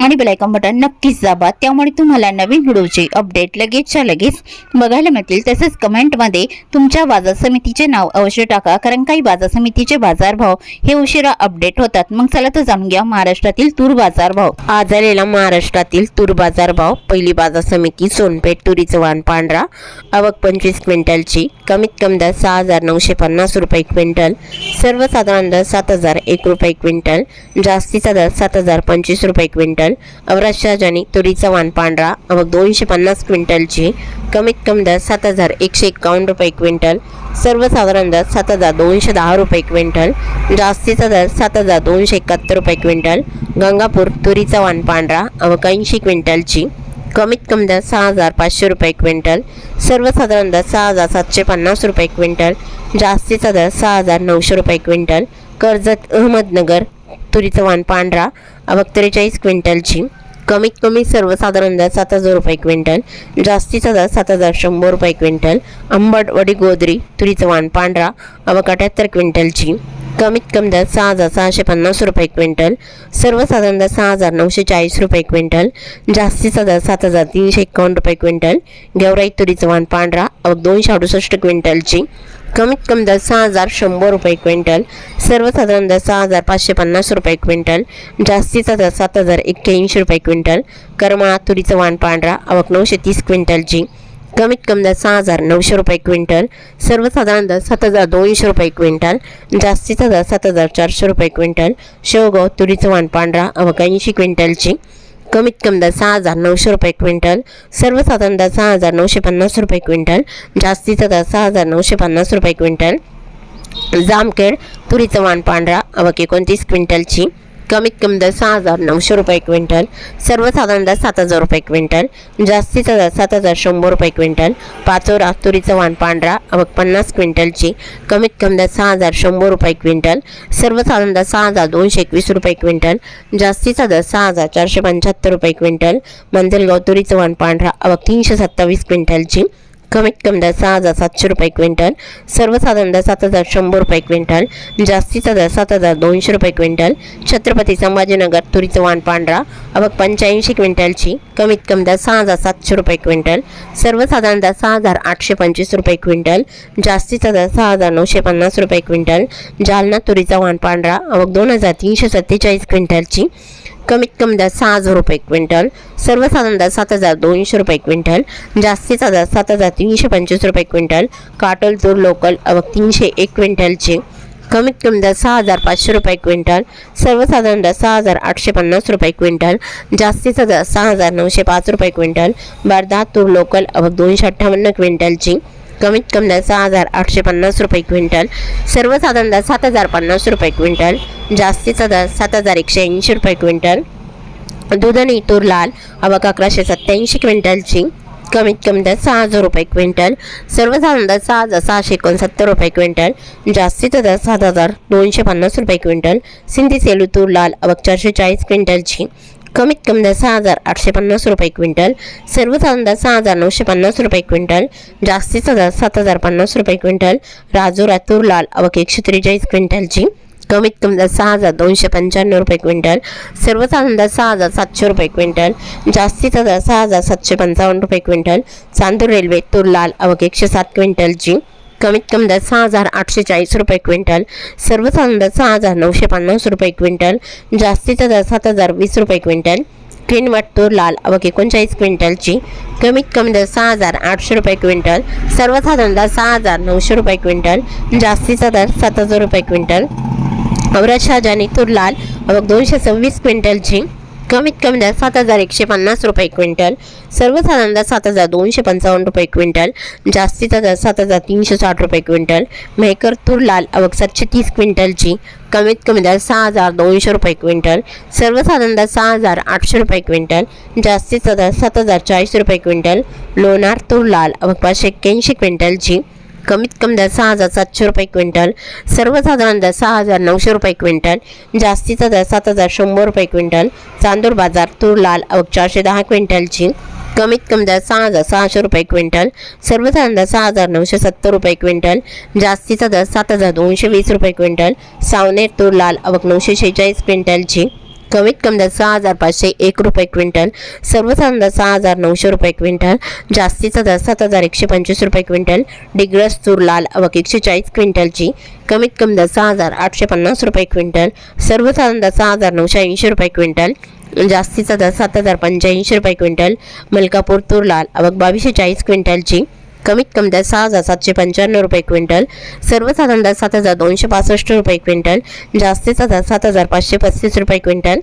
आणि bell icon button नक्कीच दाबा. त्यामुळे तुम्हाला नवीन व्हिडिओचे अपडेट लगेचच्या लगेच बघायला मिळतील. तसेच कमेंटमध्ये तुमच्या बाजार समितीचे नाव अवश्य टाका कारण काही बाजार समितीचे बाजारभाव हे उशिरा अपडेट होतात. मग चला तर जाणून घ्या महाराष्ट्रातील तूर बाजारभाव आज आलेला महाराष्ट्रातील तूर बाजारभाव पहिली बाजार समिती सोनपेठ तुरीचं वाण पांढरा. आवक पंचवीस क्विंटलची. कमीत कमी दर सहा हजार नऊशे पन्नास रुपये क्विंटल. सर्वसाधारण दर सात हजार एक रुपये क्विंटल. जास्तीचा दर सात हजार पंचवीस रुपये क्विंटल. अवराज शहाजानी तुरीचा वाण पांढरा मग दोनशे पन्नास क्विंटलची कमीत कमी दर सात हजार एकशे एकावन्न रुपये क्विंटल सर्वसाधारण दर सात हजार दोनशे दहा रुपये क्विंटल जास्तीचा दर सात हजार दोनशे एकाहत्तर रुपये क्विंटल गंगापूर तुरीचा वाण पांढरा आवक ऐंशी क्विंटलची कमीत कमी दर सहा हजार पाचशे रुपये क्विंटल सर्वसाधारण दर सहा हजार सातशे पन्नास रुपये क्विंटल जास्तीचा दर सहा हजार नऊशे रुपये क्विंटल कर्जत अहमदनगर तुरीचं वाण पांढरा आवक त्रेचाळीस क्विंटलची. कमीत कमी सर्वसाधारण दर सात हजार रुपये क्विंटल जास्तीचा दर सात हजार शंभर रुपये क्विंटल. अंबडवडी गोदरी तुरीचं वाण पांढरा आवक अठ्याहत्तर क्विंटलची. कमीत कमी दर सहा हजार सहाशे पन्नास रुपये क्विंटल सर्वसाधारण दर सहा हजार नऊशे चाळीस रुपये क्विंटल जास्तीचा दर सात हजार तीनशे एकावन्न रुपये क्विंटल. गेवराई तुरीचं वाण पांढरा अवघ दोनशे अडुसष्ट क्विंटलची. कमीत कमी दर सहा हजार शंभर रुपये क्विंटल सर्वसाधारण दर सहा हजार पाचशे पन्नास रुपये क्विंटल जास्तीचा दर सात हजार एक्क्याऐंशी रुपये क्विंटल करमाळा तुरीचं वाण पांढरा आवक नऊशे तीस क्विंटलची कमीत कमी दर सहा हजार नऊशे रुपये क्विंटल सर्वसाधारण दर सात हजार दोनशे रुपये क्विंटल जास्तीचा दर सात हजार चारशे रुपये क्विंटल शेवगाव तुरीचं वाण पांढरा अवघ ऐंशी क्विंटलची कमीत कमी दर सहा हजार नऊशे रुपये क्विंटल सर्वसाधारण दर सहा हजार नऊशे पन्नास रुपये क्विंटल जास्तीचा दर सहा हजार नऊशे पन्नास रुपये क्विंटल. जामखेड तुरीचं वाण पांढरा अवक एकोणतीस क्विंटलची. कमीत कमी दर सहा हजार नऊशे रुपये क्विंटल सर्वसाधारण दर सात हजार रुपये क्विंटल जास्तीचा दर सात हजार शंभर रुपये क्विंटल पाचोरा तुरीचं वाण पांढरा अवक पन्नास क्विंटलची कमीत कमी दर सहा हजार शंभर रुपये क्विंटल सर्वसाधारण दर सहा हजार दोनशे एकवीस रुपये क्विंटल जास्तीचा दर सहा हजार चारशे पंच्याहत्तर रुपये क्विंटल मंदलगाव तुरीचं वाण पांढरा अवघ तीनशे सत्तावीस क्विंटलची कमीत कमी दर सहा हजार सातशे रुपये क्विंटल सर्वसाधारण दर सात हजार शंभर रुपये क्विंटल जास्तीचा दर सात हजार दोनशे रुपये क्विंटल छत्रपती संभाजीनगर तुरीचं वाण पांढरा अवघ पंच्याऐंशी क्विंटलची कमीत कमी दर सहा हजार सातशे रुपये क्विंटल सर्वसाधारण दर सहा हजार आठशे पंचवीस रुपये क्विंटल जास्तीचा दर सहा हजार नऊशे पन्नास रुपये क्विंटल जालना तुरीचा वाण पांढरा अवघ दोन हजार तीनशे सत्तेचाळीस क्विंटलची कमीत कमी दर सहा हजार रुपये क्विंटल सर्वसाधारण दर सात हजार दोनशे रुपये क्विंटल जास्तीचा दर सात हजार तीनशे पंचवीस रुपये क्विंटल काटोल तूर लोकल अवघ तीनशे एक क्विंटलचे कमीत कमी दर सहा हजार पाचशे रुपये क्विंटल सर्वसाधारण दर सहा हजार आठशे पन्नास रुपये क्विंटल जास्तीचा दर सहा हजार नऊशे पाच रुपये क्विंटल वर्धा तूर लोकल अवघ दोनशे अठ्ठावन्न क्विंटलची कमीत कमी दर सहा हजार आठशे पन्नास रुपये क्विंटल. सर्वसाधारण दर सात हजार पन्नास रुपये क्विंटल. जास्तीचा दर सात हजार एकशे ऐंशी रुपये क्विंटल. दुधनी तूर लाल अवक अकराशे सत्त्याऐंशी क्विंटलची कमीत कमी दर सहा हजार रुपये क्विंटल. सर्वसाधारण दर सहा हजार सहाशे एकोणसत्तर रुपये क्विंटल. जास्तीचा दर सात हजार दोनशे पन्नास रुपये क्विंटल. सिंधी सेलू तूर लाल अवक चारशे चाळीस क्विंटलची. कमीत कमी दर सहा हजार आठशे पन्नास रुपये क्विंटल. सर्वसाधारण दर सहा हजार नऊशे पन्नास रुपये क्विंटल. जास्तीचा दर सात हजार पन्नास रुपये क्विंटल. राजूरा तूर लाल अवक एकशे त्रेचाळीस क्विंटलची. कमीत कमी दर सहा हजार दोनशे पंच्याण्णव रुपये क्विंटल. सर्वसाधारण दर सहा हजार सातशे रुपये क्विंटल. जास्तीचा दर सहा हजार सातशे पंचावन्न रुपये क्विंटल. चांदूर रेल्वे तूर लाल अवक एकशे सात क्विंटलची. कमीत कमी दर सहा हजार आठशे चाळीस रुपये क्विंटल सर्वसाधारण दर सहा हजार नऊशे पन्नास रुपये क्विंटल जास्तीचा दर सात हजार वीस रुपये क्विंटल. क्विनवट तूर लाल अवघ एकोणचाळीस क्विंटलची कमीत कमी दर सहा हजार आठशे रुपये क्विंटल सर्वसाधारण दर सहा हजार नऊशे रुपये क्विंटल जास्तीचा दर सात हजार रुपये क्विंटल. औरत शाहजानी तूर लाल अवघ दोनशे सव्वीस क्विंटलची कमीत कमी दर सात हजार एकशे पन्नास रुपये क्विंटल. सर्वसाधारण दर सात हजार दोनशे पंचावन्न रुपये क्विंटल. जास्तीचा दर सात हजार तीनशे साठ रुपये क्विंटल. मेहकर तूर लाल आवक सातशे तीस क्विंटलची कमीत कमी दर सहा हजार दोनशे रुपये क्विंटल. सर्वसाधारण दर सहा हजार आठशे रुपये क्विंटल. जास्तीचा दर सात हजार चाळीस रुपये क्विंटल. लोणार तूर लाल आवक पाचशे एक्क्याऐंशी क्विंटलची कमीत कमी दर सहा हजार सातशे रुपये क्विंटल सर्वसाधारण दर सहा हजार नऊशे रुपये क्विंटल जास्तीचा दर सात हजार शंभर रुपये क्विंटल चांदूर बाजार तूर लाल अवघ चारशे दहा क्विंटलची कमीत कमी दर सहा हजार सहाशे रुपये क्विंटल सर्वसाधारण दर सहा हजार नऊशे सत्तर रुपये क्विंटल जास्तीचा दर सात हजार दोनशे वीस रुपये क्विंटल सावनेर तूर लाल अवघ नऊशे शेहेचाळीस क्विंटलची कमीत कमी दर सहा हजार पाचशे एक रुपये क्विंटल सर्वसाधारण दर सहा हजार नऊशे रुपये क्विंटल जास्तीचा दर सात हजार एकशे पंचवीस रुपये क्विंटल डिग्रस तूर लाल अवक एकशे चाळीस क्विंटलची कमीत कमी दर सहा हजार आठशे पन्नास रुपये क्विंटल सर्वसाधारण दर सहा हजार नऊशे ऐंशी रुपये क्विंटल जास्तीचा दर सात हजार पंच्याऐंशी रुपये क्विंटल मलकापूर तूर लाल अवक बावीसशे चाळीस क्विंटलची कमीत कमी दर सहा हजार सातशे पंच्याण्णव रुपये क्विंटल. सर्वसाधारण दर सात हजार दोनशे पासष्ट रुपये क्विंटल. जास्तीचा दर सात हजार पाचशे पस्तीस रुपये क्विंटल.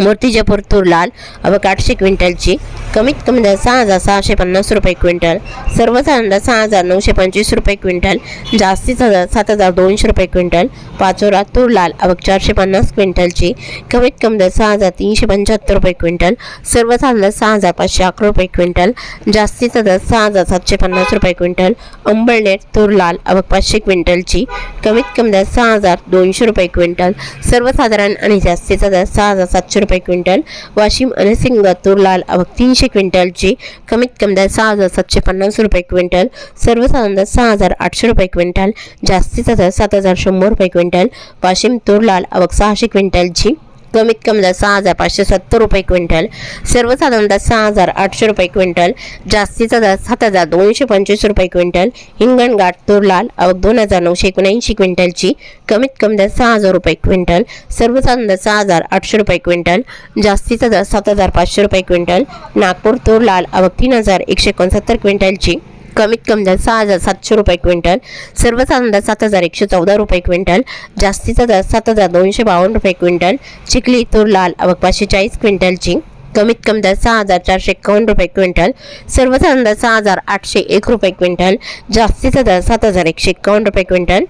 मूर्तिजापूर तूर लाल अवक आठशे क्विंटलची कमीत कमी दर सहा हजार सहाशे पन्नास रुपये क्विंटल सर्वसाधारण दर सहा हजार नऊशे पंचवीस रुपये क्विंटल जास्तीचा दर सात हजार दोनशे रुपये क्विंटल पाचोरा तूर लाल अवक चारशे पन्नास क्विंटलची कमीत कमी दर सहा हजार तीनशे पंच्याहत्तर रुपये क्विंटल सर्वसाधारण दर सहा हजार पाचशे अकरा रुपये क्विंटल जास्तीचा दर सहा हजार सातशे पन्नास रुपये क्विंटल अंबळनेर तूर लाल अवक पाचशे क्विंटलची कमीत कमी दर सहा हजार दोनशे रुपये क्विंटल सर्वसाधारण आणि जास्तीचा दर सहा हजार सातशे रुपये क्विंटल वाशिम अनसिंग तूर लाल अवक तीनशे क्विंटलची कमीत कमी दर सहा हजार सातशे पन्नास रुपये क्विंटल सर्वसाधारण दर सहा हजार आठशे रुपये क्विंटल जास्तीचा दर सात हजार शंभर रुपये क्विंटल वाशिम तूर लाल अवक सहाशे क्विंटलची. कमीत कमी दर सहा हजार पाचशे सत्तर रुपये क्विंटल सर्वसाधारण दर सहा हजार आठशे रुपये क्विंटल जास्तीचा दर सात हजार दोनशे पंचवीस रुपये क्विंटल हिंगणघाट तूर लाल अवघ दोन हजार नऊशे एकोणऐंशी क्विंटलची कमीत कमी दर सहा हजार रुपये क्विंटल सर्वसाधारण दर सहा हजार आठशे रुपये क्विंटल जास्तीचा दर सात हजार पाचशे रुपये क्विंटल नागपूर तूर लाल अवघ तीन हजार एकशे एकोणसत्तर क्विंटलची कमीत कमी दर सहा हजार सातशे रुपये क्विंटल सर्वसाधारण दर सात हजार एकशे चौदा रुपये क्विंटल जास्तीचा दर सात हजार दोनशे बावन्न रुपये क्विंटल चिखली तूर लाल अवक पाचशे चाळीस क्विंटलची कमीत कमी दर सहा हजार चारशे एकावन्न रुपये क्विंटल सर्वसाधारण दर सहा हजार आठशे एक रुपये क्विंटल जास्तीचा दर सात हजार एकशे एकावन्न रुपये क्विंटल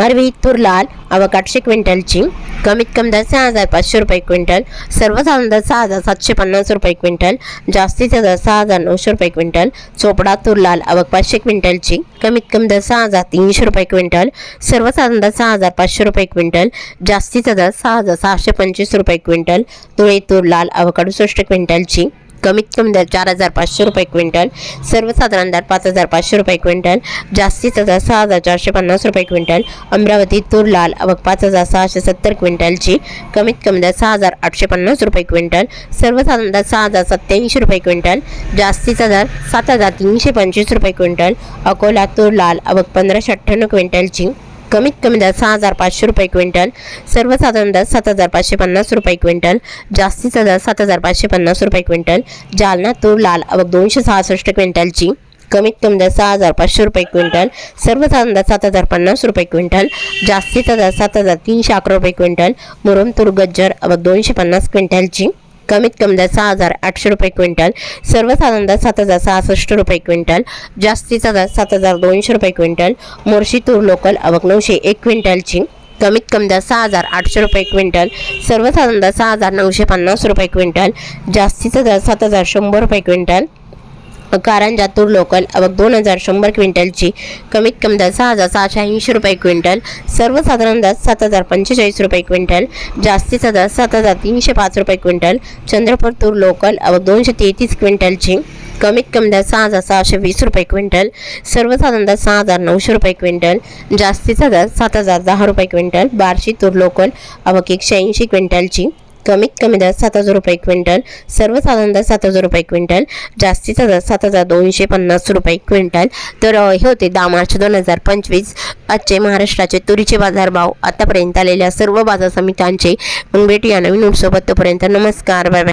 अरवी तूर लाल अवक आठशे क्विंटलची कमीत कमी दर सहा हजार पाचशे रुपये क्विंटल सर्वसाधारण दर सहा हजार सातशे पन्नास रुपये क्विंटल जास्तीचा दर सहा हजार नऊशे रुपये क्विंटल चोपडा तूर लाल अवक पाचशे क्विंटलची कमीत कमी दर सहा हजार तीनशे रुपये क्विंटल सर्वसाधारण दर सहा हजार पाचशे रुपये क्विंटल जास्तीचा दर सहा हजार सहाशे पंचवीस रुपये क्विंटल धुळे तूर लाल अवक अडुसष्ट क्विंटलची कमीत कमी दर चार हजार पाचशे रुपये क्विंटल सर्वसाधारण दर पाच हजार पाचशे रुपये क्विंटल जास्तीचा दर सहा हजार चारशे पन्नास रुपये क्विंटल अमरावती तूर लाल अवक पाच हजार सहाशे सत्तर क्विंटलची कमीत कमी दर सहा हजार आठशे पन्नास रुपये क्विंटल सर्वसाधारण दर सहा हजार सत्याऐंशी रुपये क्विंटल जास्तीचा दर सात हजार तीनशे पंचवीस रुपये क्विंटल अकोला तूर लाल अवक पंधराशे अठ्ठ्याण्णव क्विंटलची कमीत कमी दर सहा हजार पाचशे रुपये क्विंटल सर्वसाधारण दर सात हजार पाचशे पन्नास रुपये क्विंटल जास्तीचा दर सात हजार पाचशे पन्नास रुपये क्विंटल जालना तूर लाल अवघ दोनशे सहासष्ट क्विंटलची कमीत कमी दर सहा हजार पाचशे रुपये क्विंटल सर्वसाधारण दर सात हजार पन्नास रुपये क्विंटल जास्तीचा दर सात हजार तीनशे अकरा रुपये क्विंटल मुरुम तूर गज्जर अवघ दोनशे पन्नास क्विंटलची. कमीत कमी दर सहा हजार आठशे रुपये क्विंटल सर्वसाधारण दर सात हजार सहासष्ट रुपये क्विंटल जास्तीचा दर सात हजार दोनशे रुपये क्विंटल मोर्शी तूर लोकल अवक नऊशे एक क्विंटलची कमीत कमी दर सहा हजार आठशे रुपये क्विंटल सर्वसाधारण दर सहा हजार नऊशे पन्नास रुपये क्विंटल जास्तीचा दर सात हजार शंभर रुपये क्विंटल कारंजा तूर लोकल अवक दोन हजार शंभर क्विंटलची कमीत कमी दर सहा हजार सहाशे ऐंशी रुपये क्विंटल सर्वसाधारण दर सात हजार पंचेचाळीस रुपये क्विंटल जास्तीचा दर सात हजार तीनशे पाच रुपये क्विंटल चंद्रपूर तूर लोकल अवक दोनशे तेहतीस क्विंटलची कमीत कमी दर सहा हजार सहाशे वीस रुपये क्विंटल सर्वसाधारण दर सहा हजार नऊशे रुपये क्विंटल जास्तीचा दर सात हजार दहा रुपये क्विंटल बार्शी तूर लोकल अवक एकशे ऐंशी क्विंटलची. कमीत कमी दर सात हजार रुपये क्विंटल सर्वसाधारण दर सात हजार रुपये क्विंटल जास्तीचा दर सात हजार दोनशे पन्नास रुपये क्विंटल. तर हे होते दहा मार्च दोन हजार पंचवीस. आजचे महाराष्ट्राचे तुरीचे बाजारभाव आतापर्यंत आलेल्या सर्व बाजार समित्यांचे. मग भेटूया नवीन सोबत. तोपर्यंत नमस्कार. बाय